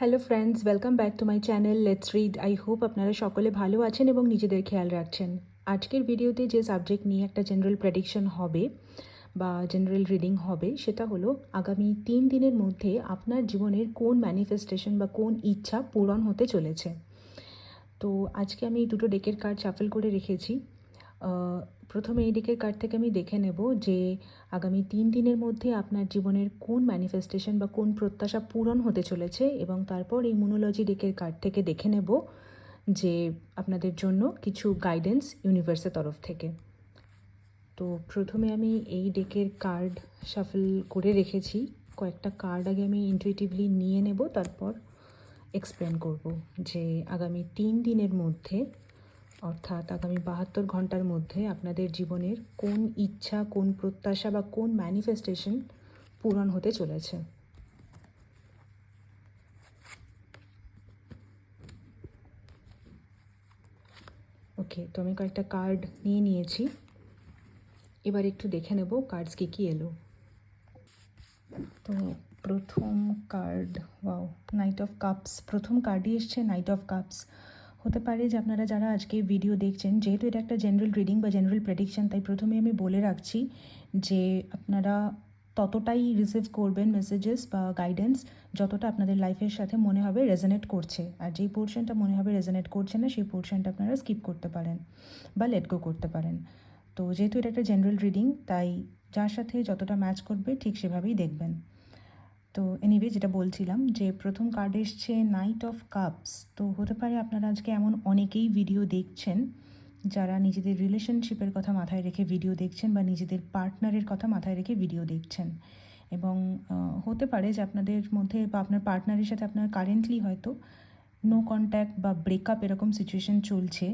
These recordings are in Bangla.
Hello friends welcome back to my channel let's read I hope আপনারা সকলে ভালো আছেন এবং নিজেদের খেয়াল রাখছেন। আজকের ভিডিওতে যে সাবজেক্ট নিয়ে একটা জেনারেল প্রেডিকশন হবে বা জেনারেল রিডিং হবে, সেটা হলো আগামী তিন দিনের মধ্যে আপনার জীবনের কোন ম্যানিফেস্টেশন বা কোন ইচ্ছা পূরণ হতে চলেছে। তো আজকে আমি দুটো ডেকের কার্ড শাফল করে রেখেছি। প্রথমে এই ডেকের কার্ড থেকে আমি দেখে নেব যে আগামী তিন দিনের মধ্যে আপনার জীবনের কোন ম্যানিফেস্টেশন বা কোন প্রত্যাশা পূরণ হতে চলেছে এবং তারপর এই মুনোলজি ডেকের কার্ড থেকে দেখে নেব যে আপনাদের জন্য কিছু গাইডেন্স ইউনিভার্সের তরফ থেকে। তো প্রথমে আমি এই ডেকের কার্ড শাফল করে রেখেছি। কয়েকটা কার্ড আগে আমি ইনটুইটিভলি নিয়ে নেব, তারপর এক্সপ্লেন করব যে আগামী তিন দিনের মধ্যে অর্থাৎ আগামী বাহাত্তর ঘণ্টার মধ্যে আপনাদের জীবনের কোন ইচ্ছা, কোন প্রত্যাশা বা কোন ম্যানিফেস্টেশন পূরণ হতে চলেছে? ওকে তো আমি কয়েকটা কার্ড নিয়ে নিয়েছি। এবার একটু দেখে নেব কার্ডস কী কী এলো। তো প্রথম card wow knight of cups প্রথম কার্ডই এসছে নাইট অফ কাপস হতে পারে যে আপনারা যারা আজকে ভিডিও দেখছেন, যেহেতু এটা একটা জেনারেল রিডিং বা জেনারেল প্রেডিকশন তাই প্রথমে আমি বলে রাখছি যে আপনারা ততটাই রিসিভ করবেন মেসেজেস বা গাইডেন্স যতটা আপনাদের লাইফের সাথে মনে হবে রেজনেট করছে। আর যেই পোর্শনটা মনে হবে রেজনেট করছে না, সেই পোর্শনটা আপনারা স্কিপ করতে পারেন বা লেট গো করতে পারেন। তো যেহেতু এটা একটা জেনারেল রিডিং তাই যার সাথে যতটা ম্যাচ করবে, ঠিক সেভাবেই দেখবেন। তো এনিওয়ে যেটা বলছিলাম যে প্রথম কার্ড এসছে নাইট অফ কাপস তো হতে পারে আপনারা আজকে এমন অনেকেই ভিডিও দেখছেন যারা নিজেদের রিলেশনশিপের কথা মাথায় রেখে ভিডিও দেখছেন বা নিজেদের পার্টনারের কথা মাথায় রেখে ভিডিও দেখছেন। এবং হতে পারে যে আপনাদের মধ্যে বা আপনার পার্টনারের সাথে আপনার কারেন্টলি হয়তো নো কন্ট্যাক্ট বা ব্রেকআপ এরকম সিচুয়েশন চলছে।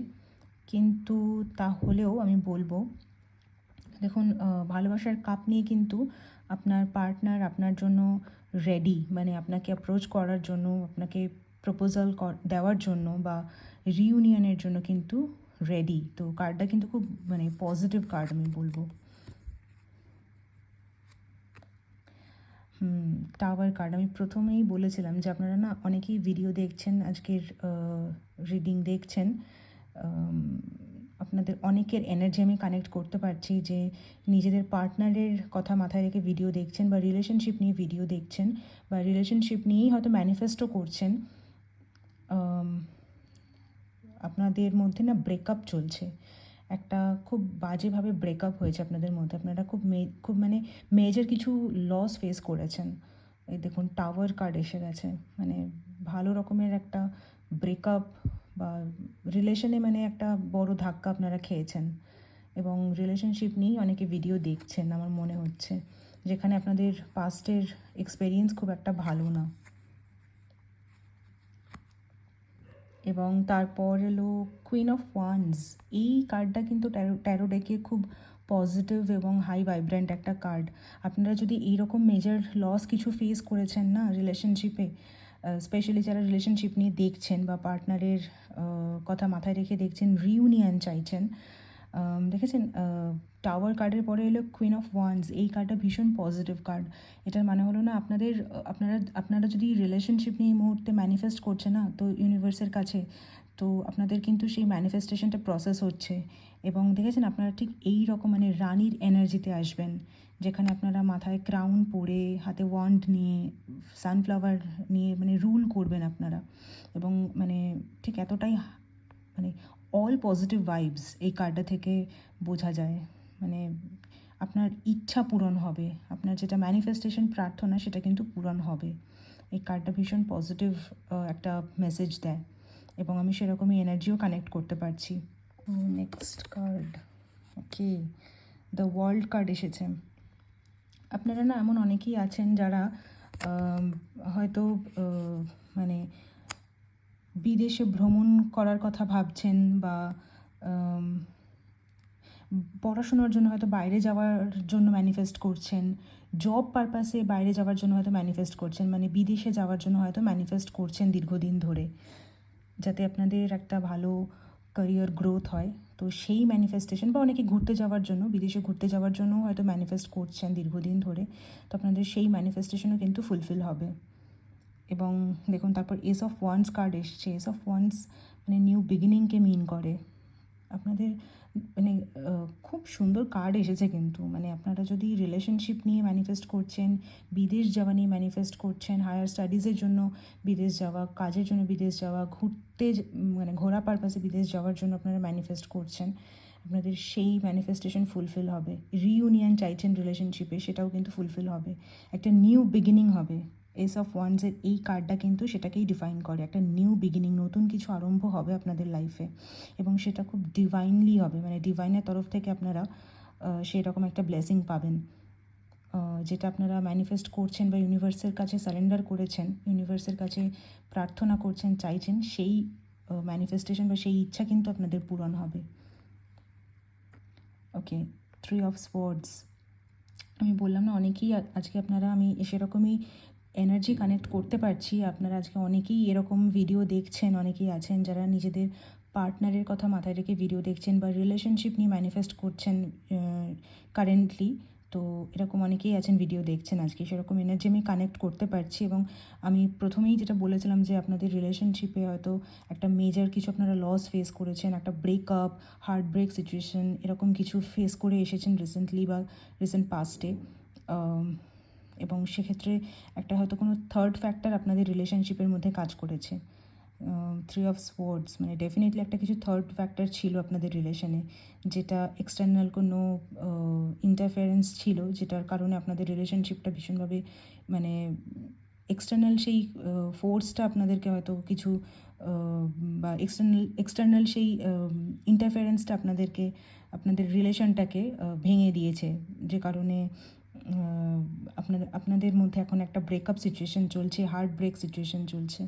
কিন্তু তাহলেও আমি বলব, দেখুন ভালোবাসার কাপ নিয়ে কিন্তু আপনার পার্টনার আপনার জন্য রেডি মানে আপনাকে অ্যাপ্রোচ করার জন্য, আপনাকে প্রপোজাল দেওয়ার জন্য বা রিউনিয়নের জন্য কিন্তু রেডি তো কার্ডটা কিন্তু খুব মানে পজিটিভ কার্ড আমি বলব। টাওয়ার কার্ড আমি প্রথমেই বলেছিলাম যে আপনারা না অনেকেই ভিডিও দেখছেন, আজকের রিডিং দেখছেন। আপনাদের অনেকের এনার্জি আমি কানেক্ট করতে পারছি যে নিজেদের পার্টনারের কথা মাথায় রেখে ভিডিও দেখছেন বা রিলেশনশিপ নিয়ে ভিডিও দেখছেন বা রিলেশনশিপ নিয়েই হয়তো ম্যানিফেস্টও করছেন আপনাদের মধ্যে না ব্রেকআপ চলছে। একটা খুব বাজেভাবে ব্রেকআপ হয়েছে আপনাদের মধ্যে। আপনারা খুব মে, খুব মানে মেজর কিছু লস ফেস করেছেন। এই দেখুন টাওয়ার কার্ড এসে গেছে। মানে ভালো রকমের একটা ব্রেকআপ বা রিলেশনে মানে একটা বড় ধাক্কা আপনারা খেয়েছেন এবং রিলেশনশিপ নিয়েই অনেকে ভিডিও দেখছেন আমার মনে হচ্ছে, যেখানে আপনাদের পাস্টের এক্সপেরিয়েন্স খুব একটা ভালো না। এবং তারপর এলো কুইন অফ ওয়ান্স এই কার্ডটা কিন্তু ট্যারো ডেকে খুব পজিটিভ এবং হাই ভাইব্রেন্ট একটা কার্ড আপনারা যদি এইরকম মেজর লস কিছু ফেস করেছেন না রিলেশনশিপে স্পেশালি যারা রিলেশনশিপ নিয়ে দেখছেন বা পার্টনারের কথা মাথায় রেখে দেখছেন রিউনিয়ন চাইছেন দেখেছেন টাওয়ার কার্ডের পরে এলো কুইন অফ ওয়ান্স এই কার্ডটা ভীষণ পজিটিভ কার্ড এটার মানে হলো না আপনাদের, আপনারা আপনারা যদি রিলেশনশিপ নিয়ে এই মুহূর্তে ম্যানিফেস্ট করছে না, তো ইউনিভার্সের কাছে, তো আপনাদের কিন্তু সেই ম্যানিফেস্টেশনটা প্রসেস হচ্ছে। এবং দেখেছেন, আপনারা ঠিক এই রকম মানে রানীর এনার্জিতে আসবেন, যেখানে আপনারা মাথায় ক্রাউন পরে, হাতে ওয়ান্ড নিয়ে সানফ্লাওয়ার নিয়ে মানে রুল করবেন আপনারা। এবং মানে ঠিক এতটাই মানে অল পজিটিভ ভাইবস এই কার্ডটা থেকে বোঝা যায়। মানে আপনার ইচ্ছা পূরণ হবে। আপনার যেটা ম্যানিফেস্টেশন প্রার্থনা সেটা কিন্তু পূরণ হবে। এই কার্ডটা ভীষণ পজিটিভ একটা মেসেজ দেয়। এবং আমি সেরকমই এনার্জিও কানেক্ট করতে পারছি। Next card okay the world card এসেছে। আপনারা না এমন অনেকেই আছেন যারা হয়তো মানে বিদেশে ভ্রমণ করার কথা ভাবছেন বা পড়াশোনার জন্য হয়তো বাইরে যাওয়ার জন্য ম্যানিফেস্ট করছেন জব পারপাসে বাইরে যাওয়ার জন্য হয়তো ম্যানিফেস্ট করছেন মানে বিদেশে যাওয়ার জন্য হয়তো ম্যানিফেস্ট করছেন দীর্ঘদিন ধরে, যাতে আপনাদের একটা ভালো ক্যারিয়ার গ্রোথ হয়। তো সেই ম্যানিফেস্টেশন বা অনেকে ঘুরতে যাওয়ার জন্য, বিদেশে ঘুরতে যাওয়ার জন্য হয়তো ম্যানিফেস্ট করছেন দীর্ঘদিন ধরে, তো আপনাদের সেই ম্যানিফেস্টেশনও কিন্তু ফুলফিল হবে। এবং দেখুন, তারপর এস অফ ওয়ান্স কার্ড এসছে। এস অফ ওয়ান্স মানে নিউ বিগিনিংকে মিন করে। আপনাদের মানে খুব সুন্দর কার্ড এসেছে কিন্তু। মানে আপনারা যদি রিলেশনশিপ নিয়ে ম্যানিফেস্ট করছেন, বিদেশ যাওয়া নিয়ে ম্যানিফেস্ট করছেন হায়ার স্টাডিজের জন্য বিদেশ যাওয়া, কাজের জন্য বিদেশ যাওয়া, ঘুরতে মানে ঘোরা পারপাসে বিদেশ যাওয়ার জন্য আপনারা ম্যানিফেস্ট করছেন, আপনাদের সেই ম্যানিফেস্টেশন ফুলফিল হবে। রিইউনিয়ন চাইছেন রিলেশনশিপে সেটাও কিন্তু ফুলফিল হবে। একটা নিউ বিগিনিং হবে। এস অফ ওয়ান্সের এই কার্ডটা কিন্তু সেটাকেই ডিফাইন করে। একটা নিউ বিগিনিং নতুন কিছু আরম্ভ হবে আপনাদের লাইফে এবং সেটা খুব ডিভাইনলি হবে। মানে ডিভাইনের তরফ থেকে আপনারা সেরকম একটা ব্লেসিং পাবেন। যেটা আপনারা ম্যানিফেস্ট করছেন বা ইউনিভার্সের কাছে সারেন্ডার করেছেন ইউনিভার্সের কাছে প্রার্থনা করছেন, চাইছেন, সেই ম্যানিফেস্টেশন বা সেই ইচ্ছা কিন্তু আপনাদের পূরণ হবে। ওকে থ্রি অফ স্পোর্টস আমি বললাম না, অনেকেই আজকে আপনারা আমি সেরকমই এনার্জি কানেক্ট করতে পারছি। আপনারা আজকে অনেকেই এরকম ভিডিও দেখছেন, অনেকেই আছেন যারা নিজেদের পার্টনারের কথা মাথায় রেখে ভিডিও দেখছেন বা রিলেশনশিপ নিয়ে ম্যানিফেস্ট করছেন কারেন্টলি তো এরকম অনেকেই আছেন ভিডিও দেখছেন আজকে। সেরকম এনার্জি আমি কানেক্ট করতে পারছি এবং আমি প্রথমেই যেটা বলেছিলাম যে আপনাদের রিলেশনশিপে হয়তো একটা মেজর কিছু আপনারা লস ফেস করেছেন, একটা ব্রেকআপ হার্ট ব্রেক সিচুয়েশন এরকম কিছু ফেস করে এসেছেন রিসেন্টলি বা রিসেন্ট পাস্টে এবং সেক্ষেত্রে একটা হয়তো কোনো থার্ড ফ্যাক্টর আপনাদের রিলেশনশিপের মধ্যে কাজ করেছে। থ্রি অফ স্পোর্টস মানে ডেফিনেটলি একটা কিছু থার্ড ফ্যাক্টর ছিল আপনাদের রিলেশনে যেটা এক্সটার্নাল কোনো ইন্টারফারেন্স ছিল, যেটার কারণে আপনাদের রিলেশনশিপটা ভীষণভাবে মানে এক্সটার্নাল সেই ফোর্সটা আপনাদেরকে হয়তো কিছু বা এক্সটার্নাল এক্সটার্নাল সেই ইন্টারফারেন্সটা আপনাদেরকে, আপনাদের রিলেশনটাকে ভেঙে দিয়েছে। যে কারণে আহ, আপনাদের আপনাদের মধ্যে এখন একটা ব্রেকআপ সিচুয়েশন চলছে হার্ট ব্রেক সিচুয়েশান চলছে।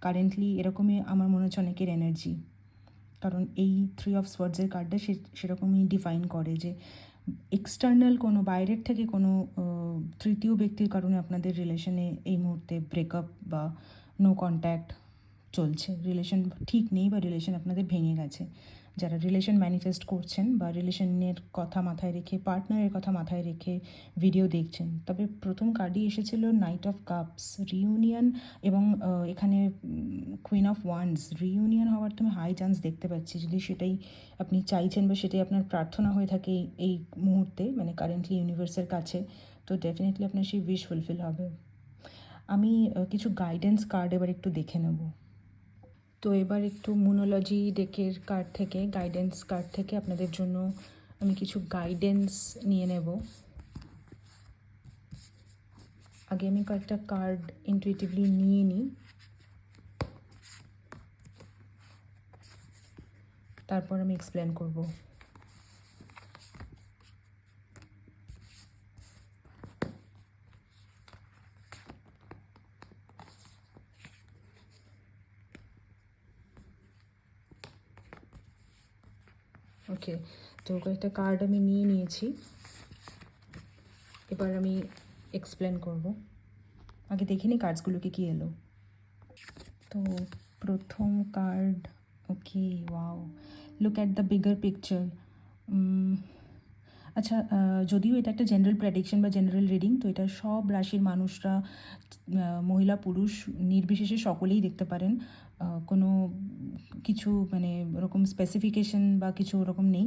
কারেন্টলি এরকমই আমার মনে হচ্ছে অনেকের এনার্জি কারণ এই থ্রি অফ সোয়ার্ডসের কার্ডটা সে সেরকমই ডিফাইন করে যে এক্সটার্নাল কোনো বাইরের থেকে কোনো তৃতীয় ব্যক্তির কারণে আপনাদের রিলেশনে এই মুহূর্তে ব্রেকআপ বা নো কন্ট্যাক্ট চলছে। রিলেশন ঠিক নেই বা রিলেশন আপনাদের ভেঙে গেছে। যারা রিলেশন ম্যানিফেস্ট করছেন বা রিলেশনের কথা মাথায় রেখে পার্টনারের কথা মাথায় রেখে ভিডিও দেখছেন। তবে প্রথম কার্ডই এসেছিল নাইট অফ কাপস রিউনিয়ন এবং এখানে কুইন অফ ওয়ান্স রিউনিয়ন হওয়ার তো আমি হাই চান্স দেখতে পাচ্ছি। যদি সেটাই আপনি চাইছেন বা সেটাই আপনার প্রার্থনা হয়ে থাকে এই মুহূর্তে মানে কারেন্টলি ইউনিভার্সের কাছে, তো ডেফিনেটলি আপনার সেই উইশ ফুলফিল হবে। আমি কিছু গাইডেন্স কার্ড এবার একটু দেখে নেব। তো এবার একটু মুনোলজি ডেকের কার্ড থেকে গাইডেন্স কার্ড থেকে আপনাদের জন্য আমি কিছু গাইডেন্স নিয়ে নেব। আগে আমি কয়েকটা কার্ড ইনটুইটিভলি নিয়ে নিই। তারপর আমি এক্সপ্লেন করব। ওকে তো কয়েকটা কার্ড আমি নিয়ে নিয়েছি। এবার আমি এক্সপ্লেন করব। আগে দেখিনি কার্ডসগুলোকে কি এলো। তো প্রথম card okay wow look at the bigger picture আচ্ছা যদিও এটা একটা জেনারেল প্রেডিকশন বা জেনারেল রিডিং তো এটা সব রাশির মানুষরা মহিলা, পুরুষ, নির্বিশেষে সকলেই দেখতে পারেন। কোনো কিছু মানে ওরকম স্পেসিফিকেশন বা কিছু ওরকম নেই।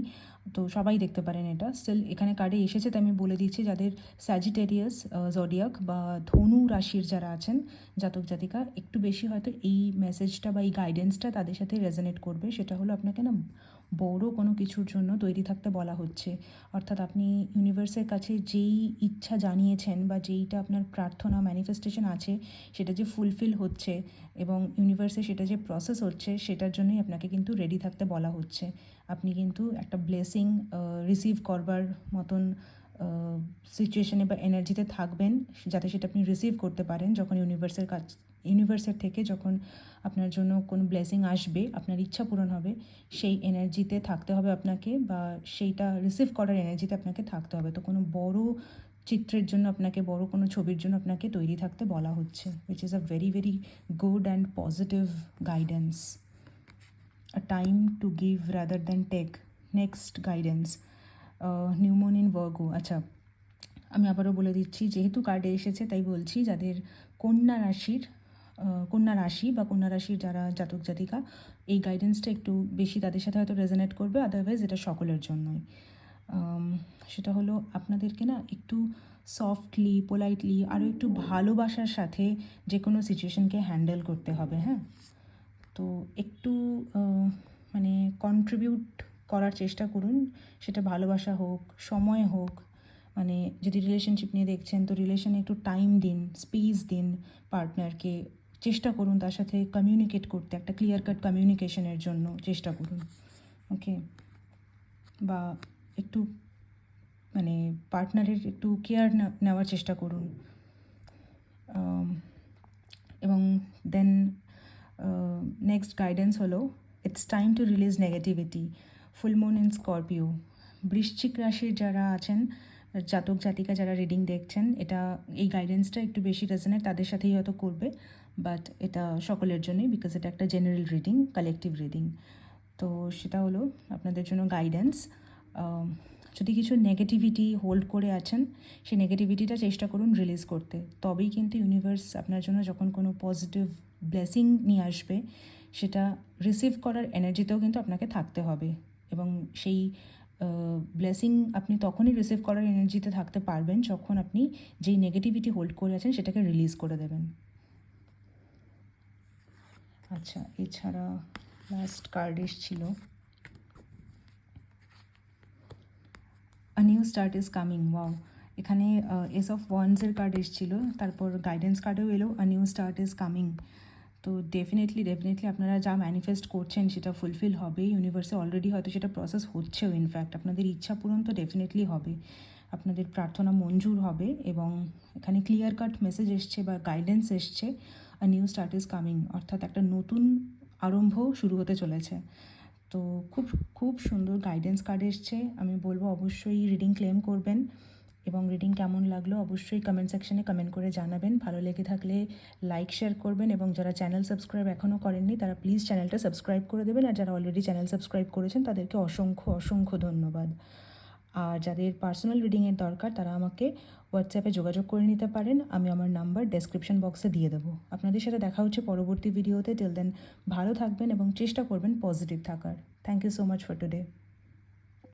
তো সবাই দেখতে পারেন এটা। স্টিল এখানে কার্ডে এসেছে, তাই আমি বলে দিচ্ছি যাদের স্যাজিটেরিয়াস জডিয়াক বা ধনু রাশির যারা আছেন, জাতক জাতিকা, একটু বেশি হয়তো এই মেসেজটা বা এই গাইডেন্সটা তাদের সাথে রেজনেট করবে। সেটা হলো আপনাকে না বড় কোনো কিছুর জন্য তৈরি থাকতে বলা হচ্ছে। অর্থাৎ আপনি ইউনিভার্সের কাছে যেই ইচ্ছা জানিয়েছেন বা যেইটা আপনার প্রার্থনা ম্যানিফেস্টেশন আছে, সেটা যে ফুলফিল হচ্ছে এবং ইউনিভার্সে সেটা যে প্রসেস হচ্ছে, সেটার জন্যই আপনাকে কিন্তু রেডি থাকতে বলা হচ্ছে। আপনি কিন্তু একটা ব্লেসিং রিসিভ করবার মতন সিচুয়েশানে বা এনার্জিতে থাকবেন, যাতে সেটা আপনি রিসিভ করতে পারেন। যখন ইউনিভার্সের কাছ ইউনিভার্সের থেকে যখন আপনার জন্য কোনো ব্লেসিং আসবে, আপনার ইচ্ছা পূরণ হবে, সেই এনার্জিতে থাকতে হবে আপনাকে বা সেইটা রিসিভ করার এনার্জিতে আপনাকে থাকতে হবে। তো কোনো বড় চিত্রের জন্য আপনাকে বড় কোনো ছবির জন্য আপনাকে তৈরি থাকতে বলা হচ্ছে which is a very very good and positive guidance time to give rather than take. Next guidance. Uh, new moon in Virgo আচ্ছা আমি আবারও বলে দিচ্ছি যেহেতু কার্ডে এসেছে তাই বলছি যাদের কন্যা রাশির কন্যা রাশি বা কন্যা রাশির যারা জাতক জাতিকা এই গাইডেন্সটা একটু বেশি তাদের সাথে হয়তো রেজনেট করবে আদারওয়াইজ এটা সকলের জন্যই। সেটা হলো আপনাদেরকে না একটু সফটলি পোলাইটলি আরও একটু ভালোবাসার সাথে যে কোনো সিচুয়েশনকে হ্যান্ডেল করতে হবে হ্যাঁ? তো একটু মানে কন্ট্রিবিউট করার চেষ্টা করুন। সেটা ভালোবাসা হোক, সময় হোক মানে যদি রিলেশনশিপ নিয়ে দেখছেন তো রিলেশনে একটু টাইম দিন স্পেস দিন পার্টনারকে চেষ্টা করুন তার সাথে কমিউনিকেট করতে, একটা ক্লিয়ার কাট কমিউনিকেশনের জন্য চেষ্টা করুন ওকে বা একটু মানে পার্টনারের একটু কেয়ার নেওয়ার চেষ্টা করুন। এবং দেন নেক্সট গাইডেন্স হলো it's time to release negativity full moon in Scorpio বৃশ্চিক রাশির যারা আছেন, জাতক, জাতিকা যারা রিডিং দেখছেন, এটা, এই গাইডেন্সটা একটু বেশি রেজনেট তাদের সাথেই হয়তো করবে বাট এটা সকলের জন্যই বিকজ এটা একটা জেনারেল রিডিং কালেকটিভ রিডিং তো সেটা হলো আপনাদের জন্য গাইডেন্স যদি কিছু নেগেটিভিটি হোল্ড করে আছেন, সেই নেগেটিভিটিটা চেষ্টা করুন রিলিজ করতে। তবেই কিন্তু ইউনিভার্স আপনার জন্য যখন কোনো পজিটিভ ব্লেসিং নিয়ে আসবে, সেটা রিসিভ করার এনার্জিতেও কিন্তু আপনাকে থাকতে হবে। এবং সেই ব্লেসিং আপনি তখনই রিসিভ করার এনার্জিতে থাকতে পারবেন যখন আপনি যেই নেগেটিভিটি হোল্ড করে আছেন, সেটাকে রিলিজ করে দেবেন। আচ্ছা এছাড়া লাস্ট কার্ড এসছিল। A new start is coming wow এখানে এস অফ ওয়ান্সের কার্ড এসেছিল, তারপর গাইডেন্স কার্ডেও এলো a new start is coming তো ডেফিনেটলি ডেফিনেটলি আপনারা যা ম্যানিফেস্ট করছেন সেটা ফুলফিল হবে ইউনিভার্সে অলরেডি হয়তো সেটা প্রসেস হচ্ছেও ইনফ্যাক্ট আপনাদের ইচ্ছা পূরণ তো ডেফিনেটলি হবে। আপনাদের প্রার্থনা মঞ্জুর হবে এবং এখানে ক্লিয়ার কাট মেসেজ এসছে বা গাইডেন্স এসছে নিউ স্টার্ট ইজ কামিং অর্থাৎ একটা নতুন আরম্ভ শুরু হতে চলেছে। তো খুব খুব সুন্দর গাইডেন্স কার্ড এসছে। আমি বলব অবশ্যই রিডিং ক্লেম করবেন এবং রিডিং কেমন লাগল অবশ্যই কমেন্ট সেকশনে কমেন্ট করে জানাবেন। ভালো লেগে থাকলে লাইক শেয়ার করবেন এবং যারা চ্যানেল সাবস্ক্রাইব এখনও করেননি, তারা প্লিজ চ্যানেলটা সাবস্ক্রাইব করে দেবেন। আর যারা অলরেডি চ্যানেল সাবস্ক্রাইব করেছেন, তাদেরকে অসংখ্য অসংখ্য ধন্যবাদ। আর যাদের পার্সোনাল রিডিংয়ের দরকার, তারা আমাকে হোয়াটসঅ্যাপে যোগাযোগ করে নিতে পারেন। আমি আমার নাম্বার ডেসক্রিপশন বক্সে দিয়ে দেবো। আপনাদের সাথে দেখা হচ্ছে পরবর্তী ভিডিওতে টিল দেন ভালো থাকবেন এবং চেষ্টা করবেন পজিটিভ থাকার। Thank you so much for today